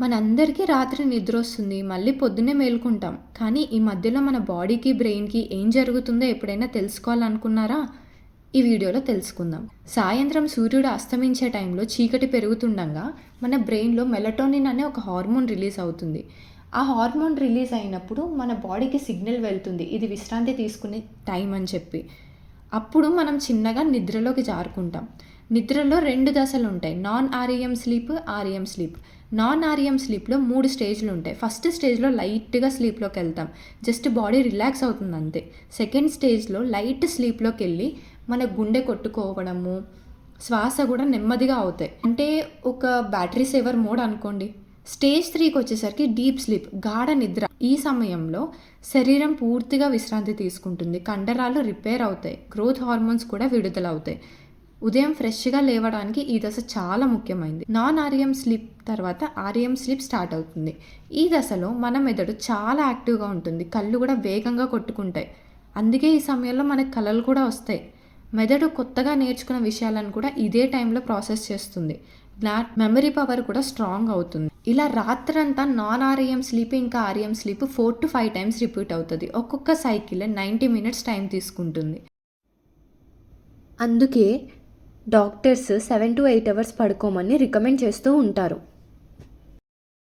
మనందరికీ రాత్రి నిద్ర వస్తుంది మళ్ళీ పొద్దున్నే మేలుకుంటాం. కానీ ఈ మధ్యలో మన బాడీకి బ్రెయిన్కి ఏం జరుగుతుందో ఎప్పుడైనా తెలుసుకోవాలనుకున్నారా? ఈ వీడియోలో తెలుసుకుందాం. సాయంత్రం సూర్యుడు అస్తమించే టైంలో చీకటి పెరుగుతుండగా మన బ్రెయిన్లో మెలటోనిన్ అనే ఒక హార్మోన్ రిలీజ్ అవుతుంది. ఆ హార్మోన్ రిలీజ్ అయినప్పుడు మన బాడీకి సిగ్నల్ వెళ్తుంది. ఇది విశ్రాంతి తీసుకునే టైం అని చెప్పి. అప్పుడు మనం చిన్నగా నిద్రలోకి జారుకుంటాం. నిద్రలో రెండు దశలు ఉంటాయి. Non REM sleep REM sleep. Non REM స్లీప్లో మూడు స్టేజ్లు ఉంటాయి. ఫస్ట్ స్టేజ్లో లైట్గా స్లీప్లోకి వెళ్తాం. జస్ట్ బాడీ రిలాక్స్ అవుతుంది అంతే. సెకండ్ స్టేజ్లో లైట్ స్లీప్లోకి వెళ్ళి మన గుండె కొట్టుకోవడము శ్వాస కూడా నెమ్మదిగా అవుతాయి. అంటే ఒక బ్యాటరీ సేవర్ మోడ్ అనుకోండి. స్టేజ్ త్రీకి వచ్చేసరికి డీప్ స్లీప్ గాఢ నిద్ర. ఈ సమయంలో శరీరం పూర్తిగా విశ్రాంతి తీసుకుంటుంది. కండరాలు రిపేర్ అవుతాయి. గ్రోత్ హార్మోన్స్ కూడా విడుదల అవుతాయి ఉదయం ఫ్రెష్గా లేవడానికి ఈ దశ చాలా ముఖ్యమైనది నాన్ ఆర్ఎం స్లీప్ తర్వాత ఆర్ఎం స్లీప్ స్టార్ట్ అవుతుంది. ఈ దశలో మన మెదడు చాలా యాక్టివ్గా ఉంటుంది. కళ్ళు కూడా వేగంగా కొట్టుకుంటాయి. అందుకే ఈ సమయంలో మనకు కళలు కూడా వస్తాయి. మెదడు కొత్తగా నేర్చుకున్న విషయాలను కూడా ఇదే టైంలో ప్రాసెస్ చేస్తుంది. జ్ఞా మెమరీ పవర్ కూడా స్ట్రాంగ్ అవుతుంది. ఇలా రాత్రంతా నాన్ ఆర్ఎం స్లీప్ ఇంకా REM sleep four to five times repeat అవుతుంది. ఒక్కొక్క సైకిల్ నైంటీ మినిట్స్ టైం తీసుకుంటుంది. అందుకే doctors seven to eight hours పడుకోమని recommend చేస్తూ ఉంటారు.